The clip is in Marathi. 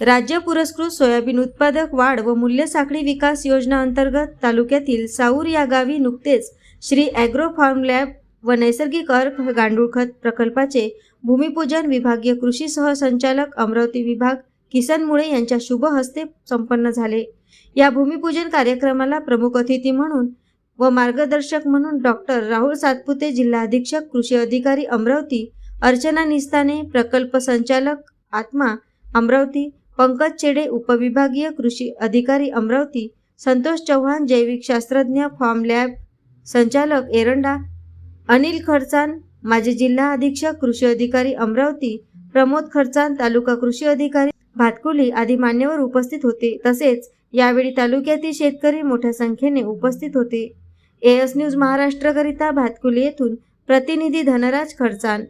राज्य पुरस्कृत सोयाबीन उत्पादक वाढ व मूल्य साखळी विकास योजना अंतर्गत तालुक्यातील साऊर या गावी नुकतेच श्री ॲग्रो फार्म लॅब व नैसर्गिक अर्क गांडूळ खत प्रकल्पाचे भूमिपूजन विभागीय कृषी सहसंचालक अमरावती विभाग किसन मुळे यांच्या शुभ हस्ते संपन्न झाले. या भूमिपूजन कार्यक्रमाला प्रमुख अतिथी म्हणून व मार्गदर्शक म्हणून डॉक्टर राहुल सातपुते जिल्हा अधीक्षक कृषी अधिकारी अमरावती अर्चना निस्ताने प्रकल्प संचालक आत्मा अमरावती पंकज चेडे उपविभागीय कृषी अधिकारी अमरावती संतोष चव्हाण जैविक शास्त्रज्ञ फार्म लॅब संचालक एरंडा अनिल खडचान माजी जिल्हा अधीक्षक कृषी अधिकारी अमरावती प्रमोद खडचान तालुका कृषी अधिकारी भातकुली आदी मान्यवर उपस्थित होते. तसेच यावेळी तालुक्यातील शेतकरी मोठ्या संख्येने उपस्थित होते. एएस न्यूज महाराष्ट्रकरिता भातकुली येथून प्रतिनिधी धनराज खडचान